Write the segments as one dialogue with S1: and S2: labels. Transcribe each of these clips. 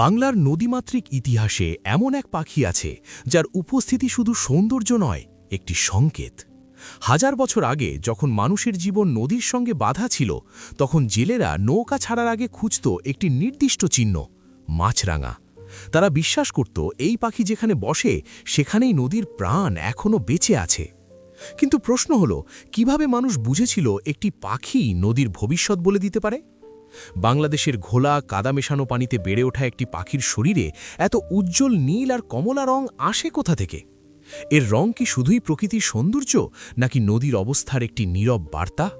S1: বাংলার নদীমাতৃক ইতিহাসে এমন এক পাখি আছে, যার উপস্থিতি শুধু সৌন্দর্য নয়, একটি সংকেত। হাজার বছর আগে যখন মানুষের জীবন নদীর সঙ্গে বাধা ছিল, তখন জেলেরা নৌকা ছাড়ার আগে খুঁজত একটি নির্দিষ্ট চিহ্ন, মাছরাঙা। তারা বিশ্বাস করত, এই পাখি যেখানে বসে, সেখানেই নদীর প্রাণ এখনও বেঁচে আছে। কিন্তু প্রশ্ন হল, কীভাবে মানুষ বুঝেছিল একটি পাখি নদীর ভবিষ্যৎ বলে দিতে পারে? বাংলাদেশের ঘোলা, কাদা মেশানো পানিতে বেড়ে ওঠা একটি পাখির শরীরে এত উজ্জ্বল নীল আর কমলা রং আসে কোথা থেকে? এর রং কি শুধুই প্রকৃতির সৌন্দর্য, নাকি নদীর অবস্থার একটি নীরব বার্তা?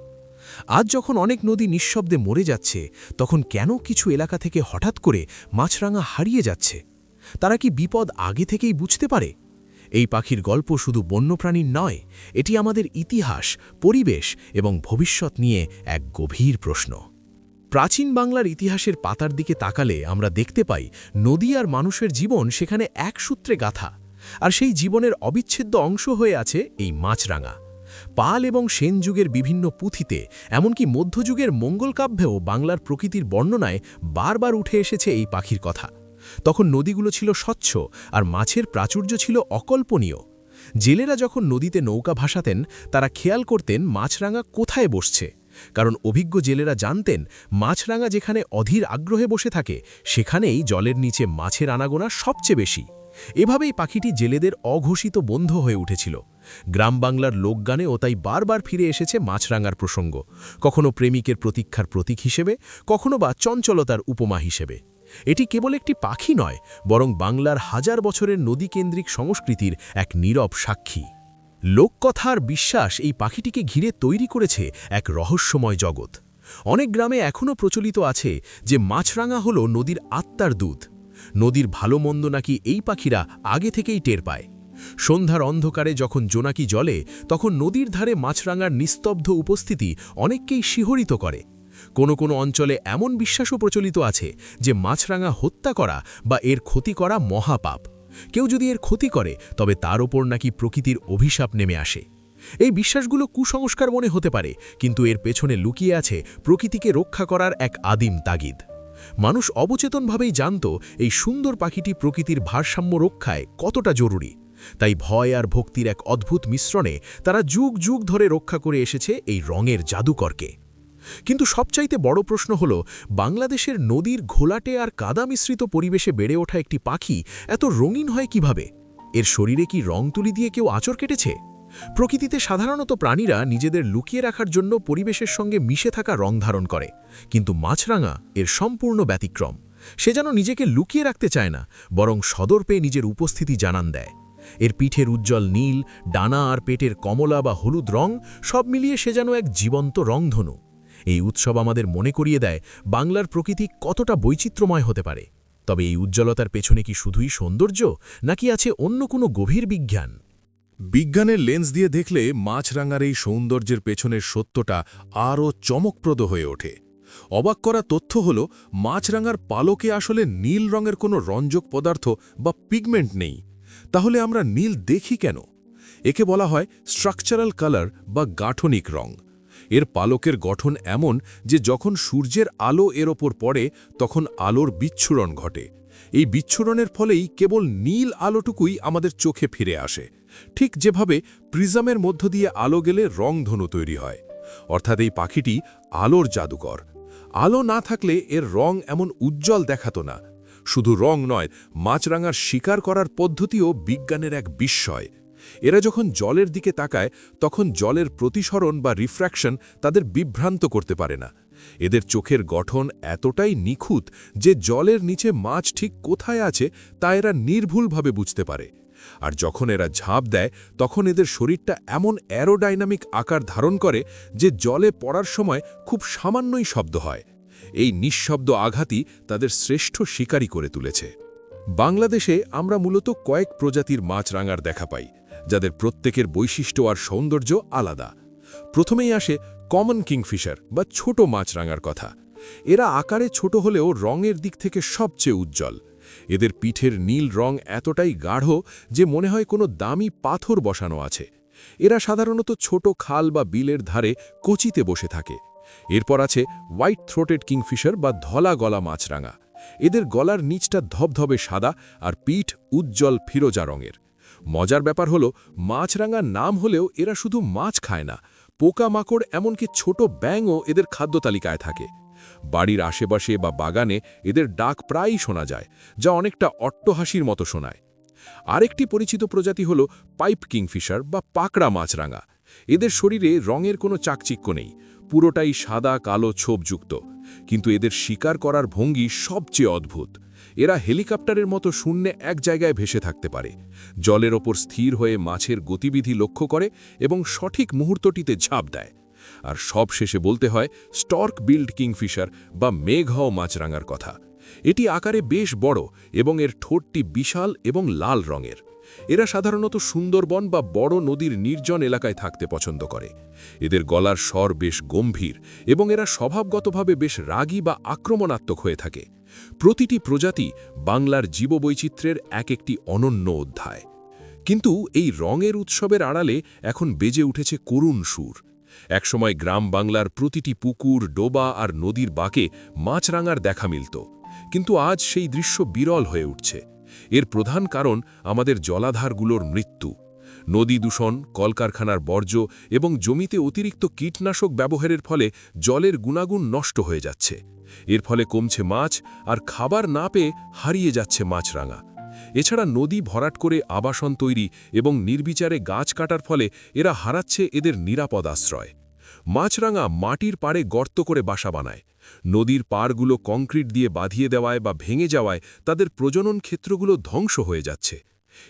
S1: আজ যখন অনেক নদী নিঃশব্দে মরে যাচ্ছে, তখন কেন কিছু এলাকা থেকে হঠাৎ করে মাছরাঙা হারিয়ে যাচ্ছে? তারা কি বিপদ আগে থেকেই বুঝতে পারে? এই পাখির গল্প শুধু বন্যপ্রাণীর নয়, এটি আমাদের ইতিহাস, পরিবেশ এবং ভবিষ্যৎ নিয়ে এক গভীর প্রশ্ন। প্রাচীন বাংলার ইতিহাসের পাতার দিকে তাকালে আমরা দেখতে পাই, নদী আর মানুষের জীবন সেখানে এক সূত্রে গাথা। আর সেই জীবনের অবিচ্ছেদ্য অংশ হয়ে আছে এই মাছরাঙা। পাল এবং সেন যুগের বিভিন্ন পুঁথিতে, এমনকি মধ্যযুগের মঙ্গল কাব্যেও বাংলার প্রকৃতির বর্ণনায় বারবার উঠে এসেছে এই পাখির কথা। তখন নদীগুলো ছিল স্বচ্ছ আর মাছের প্রাচুর্য ছিল অকল্পনীয়। জেলেরা যখন নদীতে নৌকা ভাসাতেন, তারা খেয়াল করতেন মাছরাঙা কোথায় বসছে। কারণ অভিজ্ঞ জেলেরা জানতেন, মাছরাঙা যেখানে অধীর আগ্রহে বসে থাকে, সেখানেই জলের নিচে মাছের আনাগোনা সবচেয়ে বেশি। এভাবেই পাখিটি জেলেদের অঘোষিত বন্ধ হয়ে উঠেছিল। গ্রাম বাংলার লোকগানেও তাই বারবার ফিরে এসেছে মাছরাঙার প্রসঙ্গ, কখনো প্রেমিকের প্রতীক্ষার প্রতীক হিসেবে, কখনো বা চঞ্চলতার উপমা হিসেবে। এটি কেবল একটি পাখি নয়, বরং বাংলার হাজার বছরের নদীকেন্দ্রিক সংস্কৃতির এক নীরব সাক্ষী। লোককথার বিশ্বাস এই পাখিটিকে ঘিরে তৈরি করেছে এক রহস্যময় জগৎ। অনেক গ্রামে এখনও প্রচলিত আছে যে মাছরাঙা হল নদীর আত্মার দুধ। নদীর ভালো মন্দ নাকি এই পাখিরা আগে থেকেই টের পায়। সন্ধ্যার অন্ধকারে যখন জোনাকি জলে, তখন নদীর ধারে মাছরাঙার নিস্তব্ধ উপস্থিতি অনেককেই শিহরিত করে। কোনো কোনো অঞ্চলে এমন বিশ্বাসও প্রচলিত আছে যে মাছরাঙা হত্যা করা বা এর ক্ষতি করা মহাপাপ। কেউ যদি এর ক্ষতি করে, তবে তার ওপর নাকি প্রকৃতির অভিশাপ নেমে আসে। এই বিশ্বাসগুলো কুসংস্কার মনে হতে পারে, কিন্তু এর পেছনে লুকিয়ে আছে প্রকৃতিকে রক্ষা করার এক আদিম তাগিদ। মানুষ অবচেতনভাবেই জানত, এই সুন্দর পাখিটি প্রকৃতির ভারসাম্য রক্ষায় কতটা জরুরি। তাই ভয় আর ভক্তির এক অদ্ভুত মিশ্রণে তারা যুগ যুগ ধরে রক্ষা করে এসেছে এই রঙের জাদুকরকে। কিন্তু সবচাইতে বড় প্রশ্ন হল, বাংলাদেশের নদীর ঘোলাটে আর কাদা মিশ্রিত পরিবেশে বেড়ে ওঠা একটি পাখি এত রঙিন হয় কীভাবে? এর শরীরে কি রং তুলি দিয়ে কেউ আচর কেটেছে? প্রকৃতিতে সাধারণত প্রাণীরা নিজেদের লুকিয়ে রাখার জন্য পরিবেশের সঙ্গে মিশে থাকা রং ধারণ করে, কিন্তু মাছরাঙা এর সম্পূর্ণ ব্যতিক্রম। সে যেন নিজেকে লুকিয়ে রাখতে চায় না, বরং সদর পেয়ে নিজের উপস্থিতি জানান দেয়। এর পিঠের উজ্জ্বল নীল, ডানা আর পেটের কমলা বা হলুদ রং সব মিলিয়ে সে যেন এক জীবন্ত রংধনু। এই উৎসব আমাদের মনে করিয়ে দেয় বাংলার প্রকৃতি কতটা বৈচিত্র্যময় হতে পারে। তবে এই উজ্জ্বলতার পেছনে কি শুধুই সৌন্দর্য, নাকি আছে অন্য কোনো গভীর বিজ্ঞান?
S2: বিজ্ঞানের লেন্স দিয়ে দেখলে মাছরাঙার এই সৌন্দর্যের পেছনের সত্যটা আরও চমকপ্রদ হয়ে ওঠে। অবাক করা তথ্য হল, মাছরাঙার পালকে আসলে নীল রঙের কোনো রঞ্জক পদার্থ বা পিগমেন্ট নেই। তাহলে আমরা নীল দেখি কেন? একে বলা হয় স্ট্রাকচারাল কালার বা গাঠনিক রং। এর পালকের গঠন এমন যে যখন সূর্যের আলো এর ওপর পড়ে, তখন আলোর বিচ্ছুরণ ঘটে। এই বিচ্ছুরণের ফলেই কেবল নীল আলোটুকুই আমাদের চোখে ফিরে আসে। ঠিক যেভাবে প্রিজমের মধ্য দিয়ে আলো গেলে রংধনু তৈরি হয়। অর্থাৎ এই পাখিটি আলোর জাদুকর। আলো না থাকলে এর রং এমন উজ্জ্বল দেখাতো না। শুধু রং নয়, মাছরাঙার শিকার করার পদ্ধতিও বিজ্ঞানের এক বিস্ময়। এরা যখন জলের দিকে তাকায়, তখন জলের প্রতিসরণ বা রিফ্র্যাকশন তাদের বিভ্রান্ত করতে পারে না। এদের চোখের গঠন এতটাই নিখুঁত যে জলের নিচে মাছ ঠিক কোথায় আছে তা এরা নির্ভুলভাবে বুঝতে পারে। আর যখন এরা ঝাঁপ দেয়, তখন এদের শরীরটা এমন অ্যারোডাইনামিক আকার ধারণ করে যে জলে পড়ার সময় খুব সামান্যই শব্দ হয়। এই নিঃশব্দ আঘাতই তাদের শ্রেষ্ঠ শিকারী করে তুলেছে। বাংলাদেশে আমরা মূলত কয়েক প্রজাতির মাছরাঙার দেখা পাই। যাদের প্রত্যেকের বৈশিষ্ট্য আর সৌন্দর্য আলাদা। প্রথমেই আসে কমন কিংফিশার বা ছোট মাছরাঙার কথা। এরা আকারে ছোট হলেও রঙের দিক থেকে সবচেয়ে উজ্জ্বল। এদের পিঠের নীল রং এতটাই গাঢ় যে মনে হয় কোনো দামি পাথর বসানো আছে। এরা সাধারণত ছোট খাল বা বিলের ধারে কচিতে বসে থাকে। এরপর আছে হোয়াইট থ্রোটেড কিংফিশার বা ধলা গলা মাছরাঙা। এদের গলার নিচটা ধবধবে সাদা আর পিঠ উজ্জ্বল ফিরোজা রঙের। মজার ব্যাপার হলো, মাছরাঙার নাম হলেও এরা শুধু মাছ খায় না, পোকামাকড় এমনকি ছোট ব্যাঙও এদের খাদ্য তালিকায় থাকে। বাড়ির আশেপাশে বা বাগানে এদের ডাক প্রায়ই শোনা যায়, যা অনেকটা অট্টহাসির মতো শোনায়। আরেকটি পরিচিত প্রজাতি হল পাইপ কিংফিশার বা পাকড়া মাছরাঙা। এদের শরীরে রঙের কোনো চাকচিক্য নেই, পুরোটাই সাদা, কালো, ছোপযুক্ত। কিন্তু এদের শিকার করার ভঙ্গি সবচেয়ে অদ্ভুত। এরা হেলিকপ্টারের মতো শূন্যে এক জায়গায় ভেসে থাকতে পারে। জলের ওপর স্থির হয়ে মাছের গতিবিধি লক্ষ্য করে এবং সঠিক মুহূর্তটিতে ঝাঁপ দেয়। আর সব শেষে বলতে হয়, স্টর্ক বিল্ড কিংফিশার বা মেঘাও মাছরাঙার কথা। এটি আকারে বেশ বড় এবং এর ঠোঁটটি বিশাল এবং লাল রঙের। এরা সাধারণত সুন্দরবন বা বড় নদীর নির্জন এলাকায় থাকতে পছন্দ করে। এদের গলার স্বর বেশ গম্ভীর এবং এরা স্বভাবগতভাবে বেশ রাগী বা আক্রমণাত্মক হয়ে থাকে। প্রতিটি প্রজাতি বাংলার জীববৈচিত্র্যের এক একটি অনন্য অধ্যায়। কিন্তু এই রঙের উৎসবের আড়ালে এখন বেজে উঠেছে করুণ সুর। একসময় গ্রাম বাংলার প্রতিটি পুকুর, ডোবা আর নদীর বাঁকে মাছরাঙার দেখা মিলত। কিন্তু আজ সেই দৃশ্য বিরল হয়ে উঠছে। এর প্রধান কারণ আমাদের জলাধারগুলোর মৃত্যু। নদী দূষণ, কলকারখানার বর্জ্য এবং জমিতে অতিরিক্ত কীটনাশক ব্যবহারের ফলে জলের গুণাগুণ নষ্ট হয়ে যাচ্ছে। এর ফলে কমছে মাছ আর খাবার না পেয়ে হারিয়ে যাচ্ছে মাছরাঙা। এছাড়া নদী ভরাট করে আবাসন তৈরি এবং নির্বিচারে গাছ কাটার ফলে এরা হারাচ্ছে এদের নিরাপদ আশ্রয়। মাছরাঙা মাটির পাড়ে গর্ত করে বাসা বানায়। নদীর পাড়গুলো কংক্রিট দিয়ে বাঁধিয়ে দেওয়ায় বা ভেঙে যাওয়ায় তাদের প্রজনন ক্ষেত্রগুলো ধ্বংস হয়ে যাচ্ছে।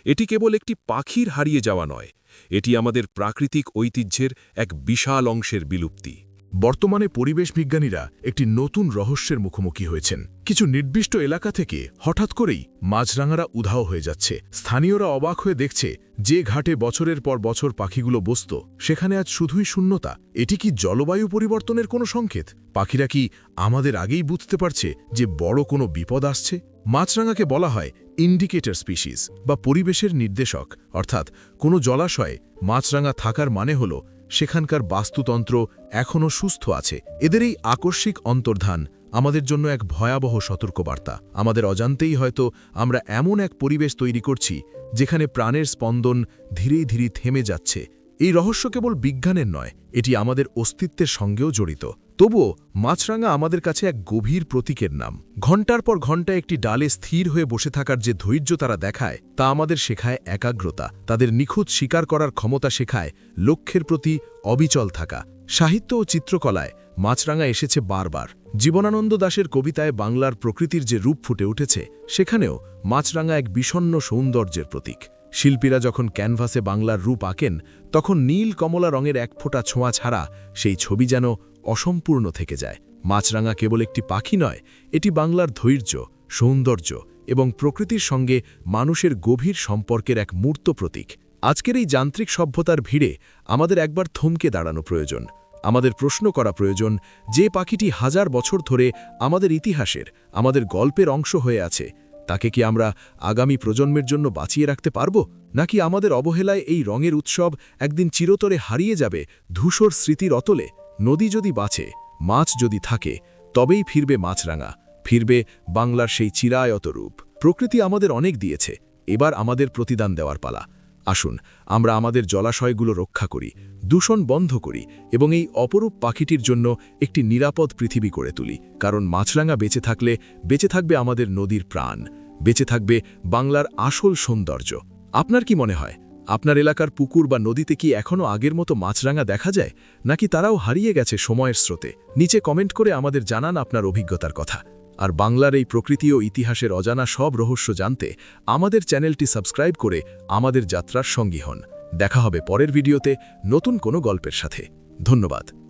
S2: এটি কেবল একটি পাখির হারিয়ে যাওয়া নয়, এটি আমাদের প্রাকৃতিক ঐতিহ্যের এক বিশাল অংশের বিলুপ্তি।
S3: বর্তমানে পরিবেশ বিজ্ঞানীরা একটি নতুন রহস্যের মুখোমুখি হয়েছেন। কিছু নির্দিষ্ট এলাকা থেকে হঠাৎ করেই মাছরাঙারা উধাও হয়ে যাচ্ছে। স্থানীয়রা অবাক হয়ে দেখছে যে ঘাটে বছরের পর বছর পাখিগুলো বসত। সেখানে আজ শুধুই শূন্যতা। এটি কি জলবায়ু পরিবর্তনের কোনো সংকেত? পাখিরা কি আমাদের আগেই বুঝতে পারছে যে বড় কোনো বিপদ আসছে? মাছরাঙাকে বলা হয় ইন্ডিকেটর স্পিসিস বা পরিবেশের নির্দেশক। অর্থাৎ কোনো জলাশয়ে মাছরাঙা থাকার মানে হল সেখানকার বাস্তুতন্ত্র এখনও সুস্থ আছে। এদের এই আকস্মিক অন্তর্ধান আমাদের জন্য এক ভয়াবহ সতর্কবার্তা। আমাদের অজান্তেই হয়তো আমরা এমন এক পরিবেশ তৈরি করছি, যেখানে প্রাণের স্পন্দন ধীরে ধীরে থেমে যাচ্ছে। এই রহস্য কেবল বিজ্ঞানের নয়, এটি আমাদের অস্তিত্বের সঙ্গেও জড়িত। তবুও মাছরাঙা আমাদের কাছে এক গভীর প্রতীকের নাম। ঘণ্টার পর ঘণ্টা একটি ডালে স্থির হয়ে বসে থাকার যে ধৈর্য তারা দেখায়, তা আমাদের শেখায় একাগ্রতা। তাদের নিখুঁত শিকার করার ক্ষমতা শেখায় লক্ষ্যের প্রতি অবিচল থাকা। সাহিত্য ও চিত্রকলায় মাছরাঙা এসেছে বারবার। জীবনানন্দ দাশের কবিতায় বাংলার প্রকৃতির যে রূপ ফুটে উঠেছে, সেখানেও মাছরাঙা এক বিষণ্ন সৌন্দর্যের প্রতীক। শিল্পীরা যখন ক্যানভাসে বাংলার রূপ আঁকেন, তখন নীল কমলা রঙের এক ফোঁটা ছোঁয়া ছাড়া সেই ছবি যেন অসম্পূর্ণ থেকে যায়। মাছরাঙা কেবল একটি পাখি নয়, এটি বাংলার ধৈর্য, সৌন্দর্য এবং প্রকৃতির সঙ্গে মানুষের গভীর সম্পর্কের এক মূর্ত প্রতীক। আজকের এই যান্ত্রিক সভ্যতার ভিড়ে আমাদের একবার থমকে দাঁড়ানো প্রয়োজন। আমাদের প্রশ্ন করা প্রয়োজন, যে পাখিটি হাজার বছর ধরে আমাদের ইতিহাসের, আমাদের গল্পের অংশ হয়ে আছে তাকে কি আমরা আগামী প্রজন্মের জন্য বাঁচিয়ে রাখতে পারব? নাকি আমাদের অবহেলায় এই রঙের উৎসব একদিন চিরতরে হারিয়ে যাবে ধূসর স্মৃতির অতলে? নদী যদি বাঁচে, মাছ যদি থাকে, তবেই ফিরবে মাছরাঙা, ফিরবে বাংলার সেই চিরায়ত রূপ। প্রকৃতি আমাদের অনেক দিয়েছে, এবার আমাদের প্রতিদান দেওয়ার পালা। আসুন, আমরা আমাদের জলাশয়গুলো রক্ষা করি, দূষণ বন্ধ করি এবং এই অপরূপ পাখিটির জন্য একটি নিরাপদ পৃথিবী করে তুলি, কারণ মাছরাঙা বেঁচে থাকলে, বেঁচে থাকবে আমাদের নদীর প্রাণ, বেঁচে থাকবে বাংলার আসল সৌন্দর্য। আপনার কি মনে হয়, আপনার এলাকার পুকুর বা নদীতে কি এখনও আগের মতো মাছরাঙা দেখা যায়, নাকি তারাও হারিয়ে গেছে সময়ের স্রোতে? নিচে কমেন্ট করে আমাদের জানান আপনার অভিজ্ঞতার কথা। আর বাংলার এই প্রকৃতি ও ইতিহাসের অজানা সব রহস্য জানতে আমাদের চ্যানেলটি সাবস্ক্রাইব করে আমাদের যাত্রার সঙ্গী হন। দেখা হবে পরের ভিডিওতে নতুন কোনো গল্পের সাথে। ধন্যবাদ।